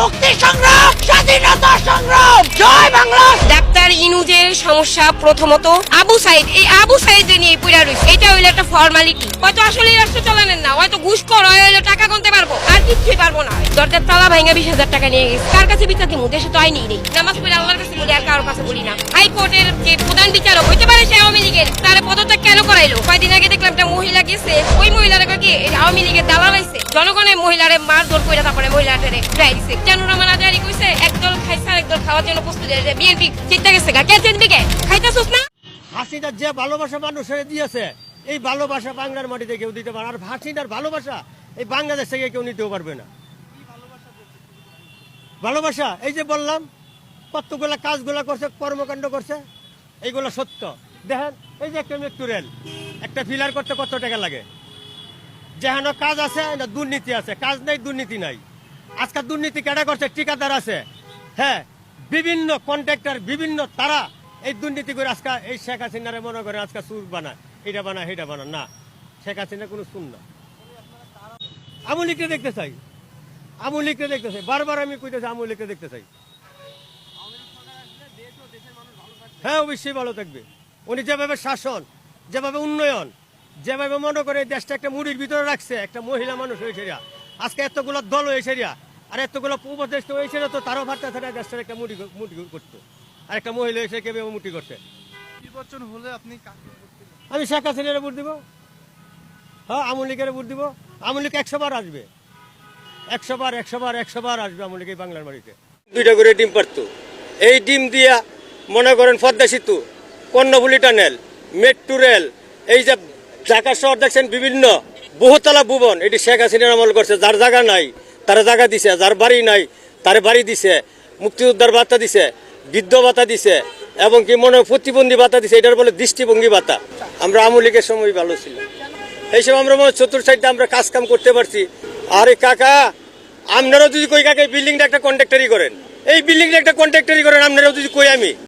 মুক্তি সংগ্রাম, স্বাধীনতা সংগ্রাম। জয় বাংলা। ডাক্তার ইনুজের সমস্যা প্রথমত আবু সাইদ। এই আবু সাইদ নিয়ে পুরা রয়েছে এটা হইল একটা ফর্মালিটি হয়তো আসলে রাষ্ট্র চালানেন না। হয়তো ঘুষ কর হইল টাকা গুনতে পারব। আর কিছুই পারব না। দরজার তালা ভাঙা বিশ হাজার টাকা নিয়ে গেছে। কার কাছে বিচার দিমু? দেশে তো আইনি নেই। নামাজ পড়ে আল্লাহর কাছে বলি, আর কারোর কাছে বলি না। হাইকোর্টের যে প্রধান বিচারক, হইতে পারে সে আওয়ামী লীগের। তারে পদত্যাগ কেন করাইলো? কয়দিন আগে দেখলাম একটা মহিলা গেছে। ওই মহিলার কি? আওয়ামী লীগের দালাল আইছে জনগণের মহিলারে মার দৌড় করে তারপরে মহিলাটারে ফিরাই দিছে। কেন রহমান আজারি কইছে একদল খাইছে একদল খাওয়ার জন্য প্রস্তুতি আছে। বিএনপি চিন্তা গেছে গা কে চিনবি কে? খাইতাছস না? হাসিনার যে ভালোবাসা মানুষের দিয়েছে এই ভালোবাসা বাংলার মাটিতে কেউ দিতে পারে আর হাসিনার ভালোবাসা, এই বাংলাদেশ থেকে কেউ নিতেও পারবে না। ভালোবাসা, এই যে বললাম, কতগুলা কাজগুলা করছে, কর্মকাণ্ড করছে, এইগুলো সত্য। দেখেন, এই যে একটা মেট্রো রেল। একটা ফিলার করতে কত টাকা লাগে? যেখানে কাজ আছে না দুর্নীতি আছে। কাজ নাই, দুর্নীতি নাই। আজকাল দুর্নীতি কেডা করছে? ঠিকাদার আছে। হ্যাঁ বিভিন্ন কন্ট্রাক্টর বিভিন্ন তারা এই দুর্নীতি করে আজকে এই শেখ হাসিনারে মনে করে আজকে সুর বানায়। এটা বানায় এটা বানায়। না, শেখ হাসিনা কোনো সুর না। আমলিকে দেখতে চাই। আমলিকে দেখতে চাই। বারবার আমি কইতেছি আমলিকে দেখতে চাই। হ্যাঁ অবশ্যই ভালো থাকবে। উনি যেভাবে শাসন, যেভাবে উন্নয়ন যেভাবে মনে করে দেশটা একটা মুড়ির ভিতরে রাখছে একটা মহিলা মানুষ হয়েছে আজকে এতগুলো দল হয়েছে আর এতগুলো উপদেষ্টা হয়েছে তো তারও ভাবতে থাকে দেশটার একটা মুড়ি মুটি করতো। আর একটা মহিলা এসে কেবে মুটি করছে? নির্বাচন হলে আপনি? আমি শেখ হাসিনারে ভোট দিব। হ্যাঁ আমলিকের ভোট দিব। আমলিক একশো বার আসবে। একশো বার একশো বার একশো বার আসবে আমলিক এই বাংলার বাড়িতে। দুইটা করে ডিম পারতো। এই ডিম দিয়া মনে করেন পদ্মা সেতু কর্ণফুলি টানেল মেট্রো রেল এই যে ঢাকা শহর দেখছেন বিভিন্ন বহুতলা ভুবন। এটি শেখ হাসিনার আমল করছে। যার জায়গা নাই, তারা জায়গা দিছে। যার বাড়ি নাই, তার বাড়ি দিছে। মুক্তিযোদ্ধার বার্তা দিছে, বৃদ্ধ ভাতা দিছে, এবং কি মনে প্রতিবন্ধী ভাতা দিছে, এটার বলে দৃষ্টিভঙ্গি ভাতা আমরা আমলিকের সময় ভালো ছিল এইসব আমরা মনে চতুর সাইডে আমরা কাজ কাম করতে পারছি। আরে কাকা, আপনারাও যদি কই কাকা, এই বিল্ডিংটা একটা কন্ট্রাক্টারি করেন। এই বিল্ডিংটা একটা কন্ট্রাক্টারি করেন, আপনারাও যদি কই আমি।